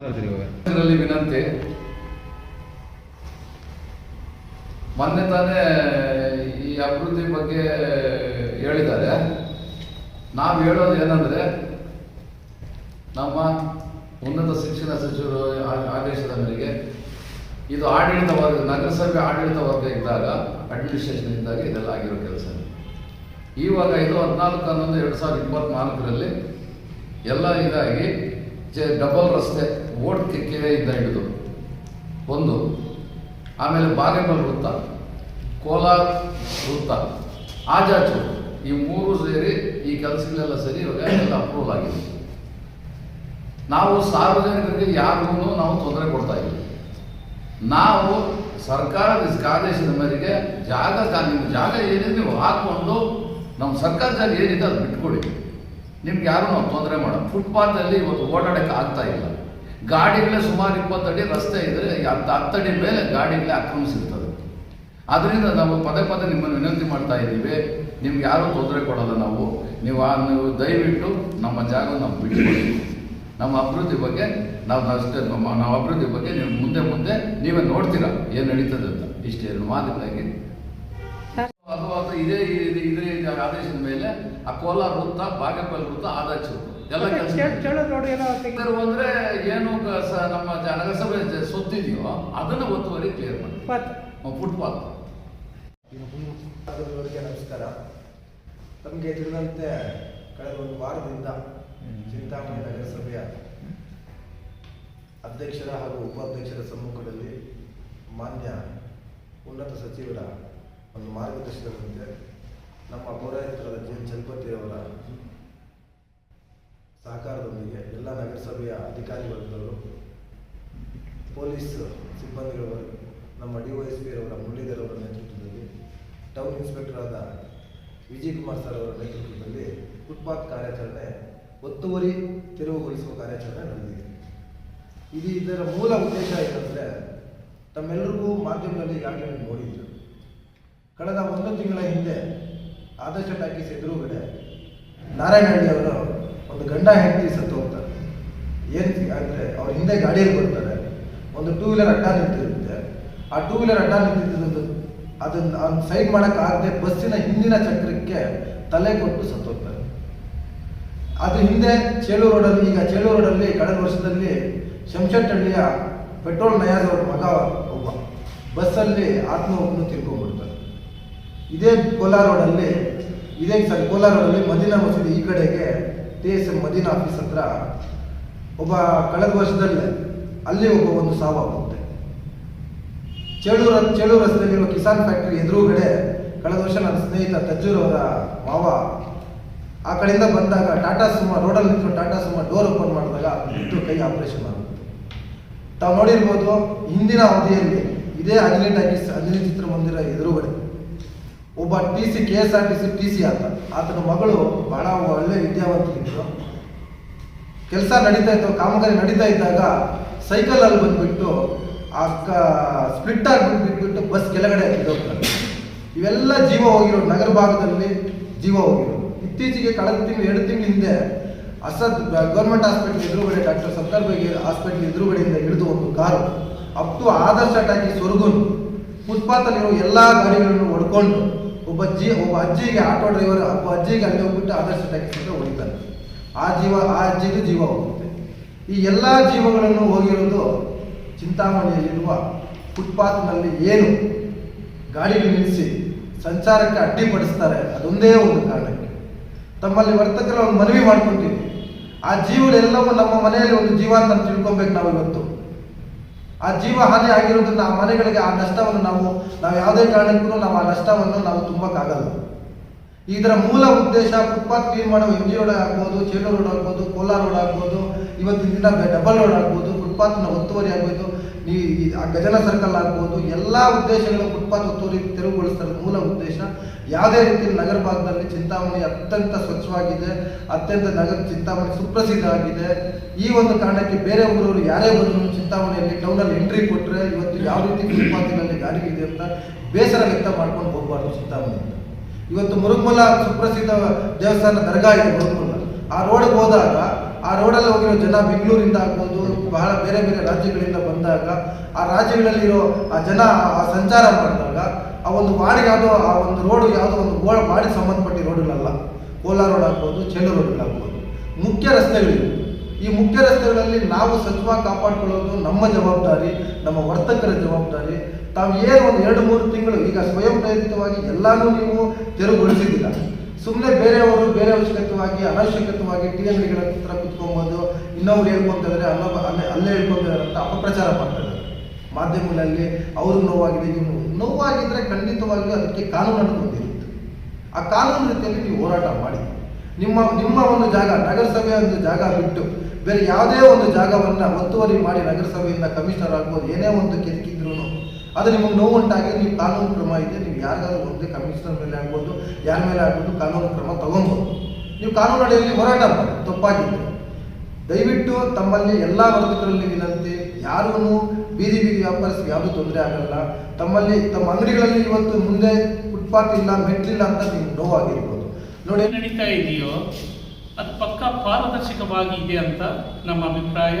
ವಿನಂತಿ. ಮೊನ್ನೆ ತಾನೇ ಈ ಅಭಿವೃದ್ಧಿ ಬಗ್ಗೆ ಹೇಳಿದ್ದಾರೆ. ನಾವು ಹೇಳೋದು ಏನಂದ್ರೆ, ನಮ್ಮ ಉನ್ನತ ಶಿಕ್ಷಣ ಸಚಿವರು ಆದೇಶದ ಮೇರೆಗೆ ಇದು ಆಡಳಿತ ವರ್ಗ, ನಗರಸಭೆ ಆಡಳಿತ ವರ್ಗ ಇದ್ದಾಗ ಅಡ್ಮಿನಿಸ್ಟ್ರೇಷನ್ ಇದ್ದಾಗ ಇದೆಲ್ಲ ಆಗಿರೋ ಕೆಲಸ. ಇವಾಗ ಇದು ಹದಿನಾಲ್ಕು, ಹನ್ನೊಂದು, ಎರಡು ಸಾವಿರದ ಇಪ್ಪತ್ತ್ನಾಲ್ಕರಲ್ಲಿ ಎಲ್ಲ ಇದಾಗಿ ಡಬಲ್ ರಸ್ತೆ. ಓಟ್ ಇದ್ದ ಹಿಡಿದು ಒಂದು, ಆಮೇಲೆ ಬಾಗೇಬಲ್ ವೃತ್ತ, ಕೋಲಾರ ವೃತ್ತ ಆಜಾಚು ಈ ಮೂರು ಸೇರಿ ಈ ಕೆಲಸಗಳೆಲ್ಲ ಸರಿ ಇವಾಗ ಎಲ್ಲ ಅಪ್ರೂವಲ್ ಆಗಿದೆ ನಾವು ಸಾರ್ವಜನಿಕರಿಗೆ ಯಾರಿಗೂ ನಾವು ತೊಂದರೆ ಕೊಡ್ತಾ ಇಲ್ಲ. ನಾವು ಸರ್ಕಾರದ ಆದೇಶದ ಮೇರೆಗೆ ಜಾಗ ನಿಮ್ಮ ಜಾಗ ಏನಿದೆ ನೀವು ಹಾಕ್ಕೊಂಡು ನಮ್ಮ ಸರ್ಕಾರ ಜಾಗ ಏನಿದೆ ಅದು ಬಿಟ್ಕೊಡಿ. ನಿಮ್ಗೆ ಯಾರು ನಾವು ತೊಂದರೆ ಮಾಡೋ ಫುಟ್ಪಾತಲ್ಲಿ ಇವತ್ತು ಓಡಾಡಕ್ಕೆ ಆಗ್ತಾ ಇಲ್ಲ. ಗಾಡಿಗಳೇ ಸುಮಾರು ಇಪ್ಪತ್ತಡಿ ರಸ್ತೆ ಇದ್ರೆ ಹತ್ತು ಹತ್ತಡಿ ಮೇಲೆ ಗಾಡಿಗಳೇ ಆಕ್ರಮಿಸಿರ್ತದೆ. ಅದರಿಂದ ನಾವು ಪದೇ ಪದೇ ನಿಮ್ಮನ್ನು ವಿನಂತಿ ಮಾಡ್ತಾ ಇದ್ದೀವಿ. ನಿಮ್ಗೆ ಯಾರೂ ತೊಂದರೆ ಕೊಡೋಲ್ಲ ನಾವು. ನೀವು ಆ, ನೀವು ದಯವಿಟ್ಟು ನಮ್ಮ ಜಾಗ ನಾವು ಬಿಟ್ಕೊಡಿ ನಮ್ಮ ಅಭಿವೃದ್ಧಿ ಬಗ್ಗೆ ನಾವು ಅಷ್ಟೇ, ನಮ್ಮ, ನಾವು ಅಭಿವೃದ್ಧಿ ಬಗ್ಗೆ ನೀವು ಮುಂದೆ ಮುಂದೆ ನೀವೇ ನೋಡ್ತೀರಾ ಏನು ನಡೀತದೆ ಅಂತ. ಇಷ್ಟೇ ಎರಡು ಮಾತುಗಳಾಗಿ. ಇದೇ ಇದೇ ಇದೇ ಆದೇಶದ ಮೇಲೆ ಆ ಕೋಲಾರ ವೃತ್ತ, ಬಾಗೇಪಲ್ಲಿ ವೃತ್ತ ಆದಾಚು ಎಲ್ಲ ಅಂದ್ರೆ ಏನು ಕ- ಸ- ನಮ್ಮ ಜ- ನಗರಸಭೆ ಸೊತ್ತಿದೆಯೋ ಅದನ್ನ ಒತ್ತುವರಿ ಕ್ಲಿಯರ್ ಮಾಡಿ. ಫುಟ್ಪಾತ್ ಅವರಿಗೆ ನಮಸ್ಕಾರ. ತಮಗೆ ತಿಳಿದಂತೆ ಕಳೆದ ಒಂದು ವಾರದಿಂದ ಚಿಂತಾಮಣಿ ನಗರಸಭೆಯ ಅಧ್ಯಕ್ಷರ ಹಾಗೂ ಉಪಾಧ್ಯಕ್ಷರ ಸಮ್ಮುಖದಲ್ಲಿ ಮಾನ್ಯ ಉನ್ನತ ಸಚಿವರ ಒಂದು ಮಾರ್ಗದರ್ಶನದಂತೆ ನಮ್ಮ ಪೌರಾಯುಕ್ತರಾದ ಜಿ ಎನ್ ಚಲಪತಿಯವರ ಸಹಕಾರದೊಂದಿಗೆ ಎಲ್ಲ ನಗರಸಭೆಯ ವರ್ಗದವರು ಪೊಲೀಸ್ ಸಿಬ್ಬಂದಿಗಳವರು, ನಮ್ಮ ಡಿ ವೈ ಎಸ್ ಪಿ ಅವರ ಮುರಳೀಧರ್ ಅವರ ನೇತೃತ್ವದಲ್ಲಿ, ಟೌನ್ ಇನ್ಸ್ಪೆಕ್ಟರ್ ಆದ ವಿಜಯ್ ಕುಮಾರ್ ಸರ್ ಅವರ ನೇತೃತ್ವದಲ್ಲಿ ಫುಟ್ಪಾತ್ ಕಾರ್ಯಾಚರಣೆ, ಒತ್ತುವರಿ ತೆರವುಗೊಳಿಸುವ ಕಾರ್ಯಾಚರಣೆ ನಡೆದಿದೆ. ಇದು ಇದರ ಮೂಲ ಉದ್ದೇಶ ಏನಂದರೆ, ತಮ್ಮೆಲ್ಲರಿಗೂ ಮಾಧ್ಯಮದಲ್ಲಿ ಈಗಾಗಲೇ ನೀವು ನೋಡಿದ್ರು? ಕಳೆದ ಒಂದು ತಿಂಗಳ ಹಿಂದೆ ಆದರ್ಶ ಟಾಕೀಸ್ ಎದುರುಗಡೆ ನಾರಾಯಣಹಳ್ಳಿ ಅವರು ಒಂದು ಗಂಡ ಹೆಂಡತಿ ಸತ್ತು ಹೋಗ್ತಾರೆ. ಏನು ಅಂದರೆ ಅವ್ರ ಹಿಂದೆ ಗಾಡಿಯಲ್ಲಿ ಬರ್ತಾರೆ. ಒಂದು ಟೂ ವೀಲರ್ ಅಡ್ಡ ನಿಂತಿರುತ್ತೆ. ಆ ಟೂ ವೀಲರ್ ಅಡ್ಡ ನಿಂತಿದ್ದು ಅದನ್ನ ಅವ್ನು ಸೈಡ್ ಮಾಡೋಕ್ಕಾಗದೆ ಬಸ್ಸಿನ ಹಿಂದಿನ ಚಕ್ರಕ್ಕೆ ತಲೆ ಕೊಟ್ಟು ಸತ್ತೋಗ್ತಾರೆ ಅದ್ರ ಹಿಂದೆ ಚೇಳು ರೋಡಲ್ಲಿ ಈಗ ಚೇಳು ರೋಡಲ್ಲಿ ಕಳೆದ ವರ್ಷದಲ್ಲಿ ಶಂಶೆಟ್ಟಹಳ್ಳಿಯ ಪೆಟ್ರೋಲ್ ನಯಾಜ್ ಅವರ ಮಗ ಒಬ್ಬ. ಬಸ್ಸಲ್ಲಿ ಆತ್ಮಹತ್ಯೆ ತಿರ್ಕೊಂಡ್ಬಿಡ್ತಾರೆ ಇದೇ ಕೋಲಾರ ರೋಡಲ್ಲಿ ಇದೇ ಸಾರಿ ಕೋಲಾರ ರೋಡಲ್ಲಿ ಮದೀನಾ ಮಸೀದಿ ಈ ಕಡೆಗೆ T S M Madina office ಹತ್ರ ಒಬ್ಬ ಕಳೆದ ವರ್ಷದಲ್ಲೇ ಅಲ್ಲಿ ಒಬ್ಬ ಒಂದು ಸಾವಾಗುತ್ತೆ ಚೇಳೂರು ಚೇಳೂರು ರಸ್ತೆಯಲ್ಲಿರುವ ಕಿಸಾನ್ ಫ್ಯಾಕ್ಟರಿ ಎದುರುಗಡೆ ಕಳೆದ ವರ್ಷ ನನ್ನ ಸ್ನೇಹಿತ ತಜ್ಜೂರ್ ಅವರ ಮಾವ ಆ ಕಡೆಯಿಂದ ಬಂದಾಗ ಟಾಟಾ ಸುಮಾ ರೋಡಲ್ಲಿ ನಿಂತು ಟಾಟಾ ಸುಮಾ ಡೋರ್ ಓಪನ್ ಮಾಡಿದಾಗ ಬಿಟ್ಟು ಕೈ ಆಪರೇಷನ್ ಆಗುತ್ತೆ. ತಾವು ನೋಡಿರ್ಬೋದು ಹಿಂದಿನ ಅವಧಿಯಲ್ಲಿ ಇದೇ ಹದಿನೆಂಟು ಆಗಿ ಚಿತ್ರ ಚಿತ್ರಮಂದಿರ ಎದುರುಗಡೆ ಒಬ್ಬ T C, K S R T C T C T ಆತನ ಮಗಳು ಬಹಳ ಒಳ್ಳೆ ವಿದ್ಯಾವಂತರಿದ್ರು ಕೆಲಸ ನಡೀತಾ ಇತ್ತು, ಕಾಮಗಾರಿ ನಡೀತಾ ಇದ್ದಾಗ ಸೈಕಲ್ ಅಲ್ಲಿ ಬಂದ್ಬಿಟ್ಟು ಆ ಸ್ಪ್ಲಿಟ್ ಆಗಿ ಬಿಟ್ಬಿಟ್ಟು ಬಸ್ ಕೆಳಗಡೆ ಹೋಗ್ತಾರೆ. ಇವೆಲ್ಲ ಜೀವ ಹೋಗಿರೋ ನಗರ ಭಾಗದಲ್ಲಿ ಜೀವ ಹೋಗಿರೋ ಇತ್ತೀಚೆಗೆ ಕಳೆದ ತಿಂಗಳು, ಎರಡು ತಿಂಗಳ ಹಿಂದೆ ಅಸದ್ ಗೌರ್ಮೆಂಟ್ ಹಾಸ್ಪಿಟಲ್ ಎದುರುಗಡೆ ಡಾಕ್ಟರ್ ಸತ್ತರ್ ಬೈ ಹಾಸ್ಪಿಟಲ್ ಎದುರುಗಡೆಯಿಂದ ಹಿಡಿದು ಒಂದು car up to Adarsh talkie ಸ್ವರ್ಗುನು ಫುಟ್ಪಾತಲ್ಲಿರೋ ಎಲ್ಲ ಗಾಡಿಗಳನ್ನು ಹೊಡ್ಕೊಂಡು ಒಬ್ಬ ಜಿ ಒಬ್ಬ ಅಜ್ಜಿಗೆ ಆಟೋ ಡ್ರೈವರ್, ಒಬ್ಬ ಅಜ್ಜಿಗೆ ಅಲ್ಲಿ ಹೋಗ್ಬಿಟ್ಟು ಆದರ್ಶ ಟ್ಯಾಕ್ಸಿ ಹೊಡಿತಾರೆ ಆ ಜೀವ, ಆ ಅಜ್ಜಿಗೆ ಜೀವ ಹೋಗುತ್ತೆ. ಈ ಎಲ್ಲ ಜೀವಗಳನ್ನು ಹೋಗಿರೋದು ಚಿಂತಾಮಣಿಯಲ್ಲಿರುವ ಫುಟ್ಪಾತ್ನಲ್ಲಿ ಏನು ಗಾಡಿಗಳು ನಿಲ್ಲಿಸಿ ಸಂಚಾರಕ್ಕೆ ಅಡ್ಡಿಪಡಿಸ್ತಾರೆ ಅದೊಂದೇ ಒಂದು ಕಾರಣಕ್ಕೆ. ತಮ್ಮಲ್ಲಿ ವರ್ತಕರ ಒಂದು ಮನವಿ ಮಾಡ್ಕೊತೀವಿ. ಆ ಜೀವಗಳೆಲ್ಲವೂ ನಮ್ಮ ಮನೆಯಲ್ಲಿ ಒಂದು ಜೀವ ಅಂತ ತಿಳ್ಕೊಬೇಕು ನಾವು ಇವತ್ತು ಆ ಜೀವ ಹಾನಿ ಆಗಿರೋದ್ರಿಂದ ಆ ಮನೆಗಳಿಗೆ ಆ ನಷ್ಟವನ್ನು ನಾವು ನಾವು ಯಾವುದೇ ಕಾರಣಕ್ಕೂ ನಾವು ಆ ನಷ್ಟವನ್ನು ನಾವು ತುಂಬಕ್ಕಾಗಲ್ಲ. ಇದರ ಮೂಲ ಉದ್ದೇಶ ಫುಟ್ಪಾತ್ ಕ್ಲೀನ್ ಮಾಡೋ ಎಂ ಜಿ ರೋಡ್ ಆಗ್ಬೋದು ಚೇಳು ರೋಡ್ ಆಗ್ಬೋದು, ಕೋಲಾರ ರೋಡ್ ಆಗ್ಬೋದು, ಇವತ್ತಿನ ದಿನ ಡಬಲ್ ರೋಡ್ ಆಗ್ಬೋದು, ಫುಟ್ಪಾತ್ನ ಒತ್ತುವರಿ ಆಗೋಯ್ತು ಈ ಆ ಗಜನ ಸರ್ಕಲ್ ಆಗ್ಬೋದು, ಎಲ್ಲ ಉದ್ದೇಶಗಳು ಫುಟ್ಪಾತ್ ಒತ್ತುವರಿ ತೆರವುಗೊಳಿಸ್ತಾರೆ ಮೂಲ ಉದ್ದೇಶ. ಯಾವುದೇ ರೀತಿ ನಗರ ಭಾಗದಲ್ಲಿ ಚಿಂತಾಮಣಿ ಅತ್ಯಂತ ಸ್ವಚ್ಛವಾಗಿದೆ, ಅತ್ಯಂತ ನಗರ ಚಿಂತಾಮಣಿ ಸುಪ್ರಸಿದ್ಧ ಆಗಿದೆ ಈ ಒಂದು ಕಾರಣಕ್ಕೆ ಬೇರೆ ಊರವರು ಯಾರೇ ಬಂದರೂ ಚಿಂತಾಮಣಿಯಲ್ಲಿ ಟೌನಲ್ಲಿ ಎಂಟ್ರಿ ಕೊಟ್ಟರೆ ಇವತ್ತು ಯಾವ ರೀತಿ ಫುಟ್ಪಾತಿನಲ್ಲಿ ಗಾಡಿ ಇದೆ ಅಂತ ಬೇಸರ ವ್ಯಕ್ತ ಮಾಡ್ಕೊಂಡು ಹೋಗಬಾರ್ದು ಚಿಂತಾಮಣಿಯಿಂದ ಇವತ್ತು ಮುರುಗ್ಮಲ ಸುಪ್ರಸಿದ್ಧ ದೇವಸ್ಥಾನ ದರ್ಗಾ ಇದೆ ಮುರುಗ್ಮಲ. ಆ ರೋಡ್ಗೆ ಹೋದಾಗ ಆ ರೋಡಲ್ಲಿ ಹೋಗಿರೋ ಜನ ಬೆಂಗಳೂರಿಂದ ಆಗ್ಬೋದು, ಬಹಳ ಬೇರೆ ಬೇರೆ ರಾಜ್ಯಗಳಿಂದ ಬಂದಾಗ, ಆ ರಾಜ್ಯಗಳಲ್ಲಿರೋ ಆ ಜನ ಆ ಸಂಚಾರ ಮಾಡಿದಾಗ, ಆ ಒಂದು ವಾರ್ಡ್ ಯಾವುದೋ, ಆ ಒಂದು ರೋಡು ಯಾವುದೋ ಒಂದು ಗೋಳ ಮಾಡಿ ಸಂಬಂಧಪಟ್ಟ ರೋಡುಗಳಲ್ಲ ಕೋಲಾರ ರೋಡ್ ಆಗ್ಬೋದು ಚೆಲ್ಲೂರು ರೋಡ್ಗಳಾಗ್ಬೋದು ಮುಖ್ಯ ರಸ್ತೆಗಳಿವೆ. ಈ ಮುಖ್ಯ ರಸ್ತೆಗಳಲ್ಲಿ ನಾವು ಸ್ವಚ್ಛವಾಗಿ ಕಾಪಾಡ್ಕೊಳ್ಳೋದು ನಮ್ಮ ಜವಾಬ್ದಾರಿ, ನಮ್ಮ ವರ್ತಕರ ಜವಾಬ್ದಾರಿ. ತಾವು ಏನು ಒಂದು ಎರಡು ಮೂರು ತಿಂಗಳು ಈಗ ಸ್ವಯಂ ಪ್ರೇರಿತವಾಗಿ ಎಲ್ಲಾನು ನೀವು ತೆರವುಗೊಳಿಸಿದ್ದೀರ? ಸುಮ್ಮನೆ ಬೇರೆಯವರು ಬೇರೆ ಅವಶ್ಯಕತವಾಗಿ, ಅನವಶ್ಯಕತವಾಗಿ ಟಿ ಅಂಗಡಿಗಳ ಹತ್ರ ಕುತ್ಕೊಂಬೋದು ಇನ್ನೊಬ್ರು ಹೇಳ್ಕೊಂತಿದ್ರೆ ಅಲ್ಲೊಬ್ಬ ಅಲ್ಲೇ ಅಲ್ಲೇ ಹೇಳ್ಕೊಂತಿದ್ದಾರೆ ಅಂತ ಅಪಪ್ರಚಾರ ಮಾಡ್ತಾ ಇದ್ದಾರೆ. ಮಾಧ್ಯಮಗಳಲ್ಲಿ ಅವರು ನೋವಾಗಿದೆ ನೀವು ನೋವಾಗಿದ್ರೆ ಖಂಡಿತವಾಗಿಯೂ ಅದಕ್ಕೆ ಕಾನೂನು ಹೊಂದಿರುತ್ತೆ. ಆ ಕಾನೂನು ರೀತಿಯಲ್ಲಿ ನೀವು ಹೋರಾಟ ಮಾಡಿ. ನಿಮ್ಮ ನಿಮ್ಮ ಒಂದು ಜಾಗ ನಗರಸಭೆಯ ಒಂದು ಜಾಗ ಬಿಟ್ಟು ಬೇರೆ ಯಾವುದೇ ಒಂದು ಜಾಗವನ್ನು ಒತ್ತುವರಿ ಮಾಡಿ ನಗರಸಭೆಯಿಂದ ಕಮಿಷನರ್ ಆಗ್ಬೋದು, ಏನೇ ಒಂದು ಕೆದಕಿದ್ರು ಅದು ನಿಮಗೆ ನೋವು ಉಂಟಾಗಿ ನೀವು ಕಾನೂನು ಕ್ರಮ ಇದೆ, ನೀವು ಯಾರಿಗಾದ್ರೂ ಹೋಗದೆ ಕಮಿಷನರ್ ಮೇಲೆ ಆಗ್ಬೋದು, ಯಾರ ಮೇಲೆ ಆಗ್ಬೋದು ಕಾನೂನು ಕ್ರಮ ತಗೊಬೋದು. ನೀವು ಕಾನೂನು ಅಡಿಯಲ್ಲಿ ಹೋರಾಟ ಮಾಡಿ ತಪ್ಪಾಗಿದ್ದರೆ ದಯವಿಟ್ಟು ತಮ್ಮಲ್ಲಿ ಎಲ್ಲ ವರ್ಗಗಳಲ್ಲಿ ವಿನಂತಿ ಯಾರೂ ಬೀದಿ ಬೀದಿ ವ್ಯಾಪಾರಸ್ಥರಿಗೆ ಯಾವುದೂ ತೊಂದರೆ ಆಗಲ್ಲ. ತಮ್ಮಲ್ಲಿ, ತಮ್ಮ ಅಂಗಡಿಗಳಲ್ಲಿ ಇವತ್ತು ಮುಂದೆ ಫುಟ್ಪಾತ್ ಇಲ್ಲ ಮೆಟ್ಲಿಲ್ಲ ಅಂತ ನಿಮ್ಗೆ ನೋವಾಗಿರ್ಬೋದು. ನೋಡಿ. ನಡೀತಾ ಇದೆಯೋ, ಅದು ಪಕ್ಕ ಪಾರದರ್ಶಕವಾಗಿ ಇದೆ ಅಂತ ನಮ್ಮ ಅಭಿಪ್ರಾಯ,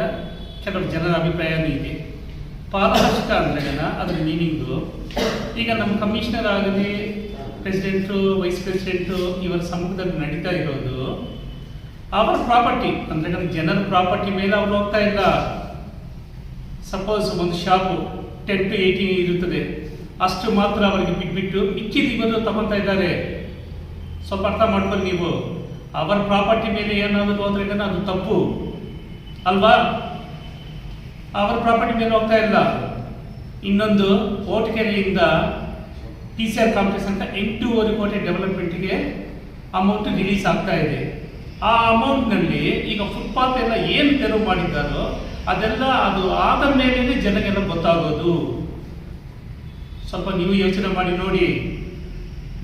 ಕೆಲವು ಜನರ ಅಭಿಪ್ರಾಯನೂ ಇದೆ. ಪಾರದರ್ಶಕ ಅಂದ್ರೆ ಅದರ ಮೀನಿಂಗು ಈಗ ನಮ್ಮ ಕಮಿಷನರ್ ಆಗಲಿ ಪ್ರೆಸಿಡೆಂಟು ವೈಸ್ ಪ್ರೆಸಿಡೆಂಟು ಇವರ ಸಮ್ಮುಖದಲ್ಲಿ ನಡೀತಾ ಇರೋದು, ಅವರ ಪ್ರಾಪರ್ಟಿ ಅಂದ್ರೆ ಜನರ ಪ್ರಾಪರ್ಟಿ ಮೇಲೆ ಅವ್ರು ಹೋಗ್ತಾ ಇಲ್ಲ. ಸಪೋಸ್ ಒಂದು ಶಾಪು ಟೆನ್ ಟು ಏಯ್ಟೀನ್ ಇರುತ್ತದೆ. ಅಷ್ಟು ಮಾತ್ರ ಅವರಿಗೆ ಬಿಟ್ಬಿಟ್ಟು ಮಿಕ್ಕಿದ ಇವರು ತಗೊಂತ ಇದ್ದಾರೆ. ಸ್ವಲ್ಪ ಅರ್ಥ ಮಾಡ್ಕೊಳ್ಳಿ ನೀವು. ಅವರ ಪ್ರಾಪರ್ಟಿ ಮೇಲೆ ಏನಾದರೂ ಹೋದ್ರೆ ಅದು ತಪ್ಪು. ಅಲ್ವಾ? ಅವರ ಪ್ರಾಪರ್ಟಿ ಮೇಲೆ ಹೋಗ್ತಾ ಇಲ್ಲ. ಇನ್ನೊಂದು ಓಟ್ಕೆರೆಯಿಂದ ಟಿ ಸಿ ಆರ್ ಕಾಂಪ್ಲೆಕ್ಸ್ ಅಂತ ಎಂಟೂವರೆ ಕೋಟಿ ಡೆವಲಪ್ಮೆಂಟ್ಗೆ ಅಮೌಂಟ್ ರಿಲೀಸ್ ಆಗ್ತಾ ಇದೆ. ಆ ಅಮೌಂಟ್ನಲ್ಲಿ ಈಗ ಫುಟ್ಪಾತ್ ಎಲ್ಲ ಏನು ತೆರವು ಮಾಡಿದ್ದಾರೋ ಅದೆಲ್ಲ ಅದು ಆದ ಮೇಲೆ ಜನಗೆಲ್ಲ ಗೊತ್ತಾಗೋದು. ಸ್ವಲ್ಪ ನೀವು ಯೋಚನೆ ಮಾಡಿ ನೋಡಿ.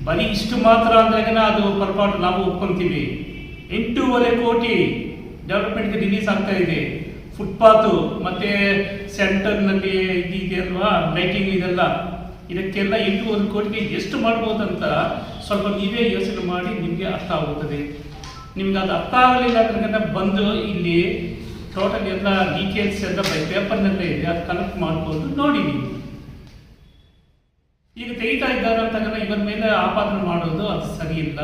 ಬರೀ ಇಷ್ಟು ಮಾತ್ರ ಅಂದ್ರೆ ಅದು ಪರಪಾಟು ನಾವು ಒಪ್ಕೊಂತೀವಿ. ಎಂಟೂವರೆ ಕೋಟಿ ಡೆವಲಪ್ಮೆಂಟ್ಗೆ ರಿಲೀಸ್ ಆಗ್ತಾ ಇದೆ. ಫುಟ್ಪಾತು ಮತ್ತೆ ಸೆಂಟರ್ನಲ್ಲಿ ನಲ್ಲಿ ಇದೆ ಅಲ್ವಾ ಲೈಟಿಂಗ್ ಇದೆಲ್ಲ, ಇದಕ್ಕೆಲ್ಲ ಎಂಟೂವರೆ ಕೋಟಿಗೆ ಎಷ್ಟು ಮಾಡ್ಬೋದಂತ ಸ್ವಲ್ಪ ನೀವೇ ಯೋಚನೆ ಮಾಡಿ ನಿಮಗೆ ಅರ್ಥ ಆಗುತ್ತದೆ. ನಿಮ್ಗೆ ಅದು ಅರ್ಥ ಆಗಲಿಲ್ಲ ಅಂದ್ರೆ ಬಂದು ಇಲ್ಲಿ ಟೋಟಲ್ ಎಲ್ಲ ಡೀಟೇಲ್ಸ್ ಎಲ್ಲ ಬೈ ಪೇಪರ್ನಲ್ಲೇ ಇದೆ, ಅದು ಕಲೆಕ್ಟ್ ಮಾಡ್ಬೋದು, ನೋಡಿ ನೀವು. ಈಗ ತೆಗಿತಾ ಇದ್ದಾರೆ ಅಂತ ಇವರ ಮೇಲೆ ಆಪಾದನೆ ಮಾಡೋದು ಅದು ಸರಿ ಇಲ್ಲ.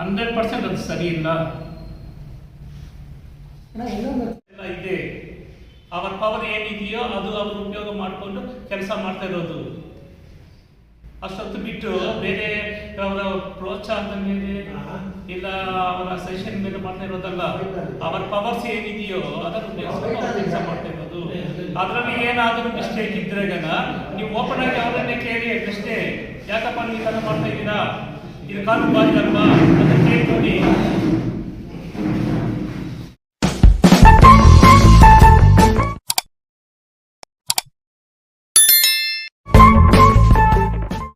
ಹಂಡ್ರೆಡ್ ಪರ್ಸೆಂಟ್ ಅದು ಸರಿ ಇಲ್ಲ. ಇದೆ. ಅವರ ಪವರ್ ಏನಿದೆಯೋ ಅದು ಅವರು ಉಪಯೋಗ ಮಾಡಿಕೊಂಡು ಕೆಲಸ ಮಾಡ್ತಾ ಇರೋದು. ಅಷ್ಟೊತ್ತು ಬಿಟ್ಟು ಬೇರೆ ಅವರ ಪ್ರೋತ್ಸಾಹದ ಮೇಲೆ ಇಲ್ಲ ಅವರ ಸೆಷನ್ ಮೇಲೆ ಮಾಡ್ತಾ ಇರೋದಲ್ಲ ಅವರ ಪವರ್ಸ್ ಏನಿದೆಯೋ ಅದನ್ನು ಉಪಯೋಗಿಸ್ಕೊಂಡು ಕೆಲಸ ಮಾಡ್ತಾ ಇರೋದು. ಅದರಲ್ಲಿ ಏನಾದರೂ ಮಿಸ್ಟೇಕ್ ಇದ್ರೆ ಗನ ನೀವು ಓಪನ್ ಆಗಿ ಅವರನ್ನೇ ಕೇಳಿ ಅಷ್ಟೇ. ಯಾಕಪ್ಪ ನೀವು ಥರ ಮಾಡ್ತಾ ಇದ್ದೀರಾ? ಇದು ಕಾನೂನು ಬಾಹಿರ ಅಲ್ವಾ ಅಂತ ಕೇಳಿ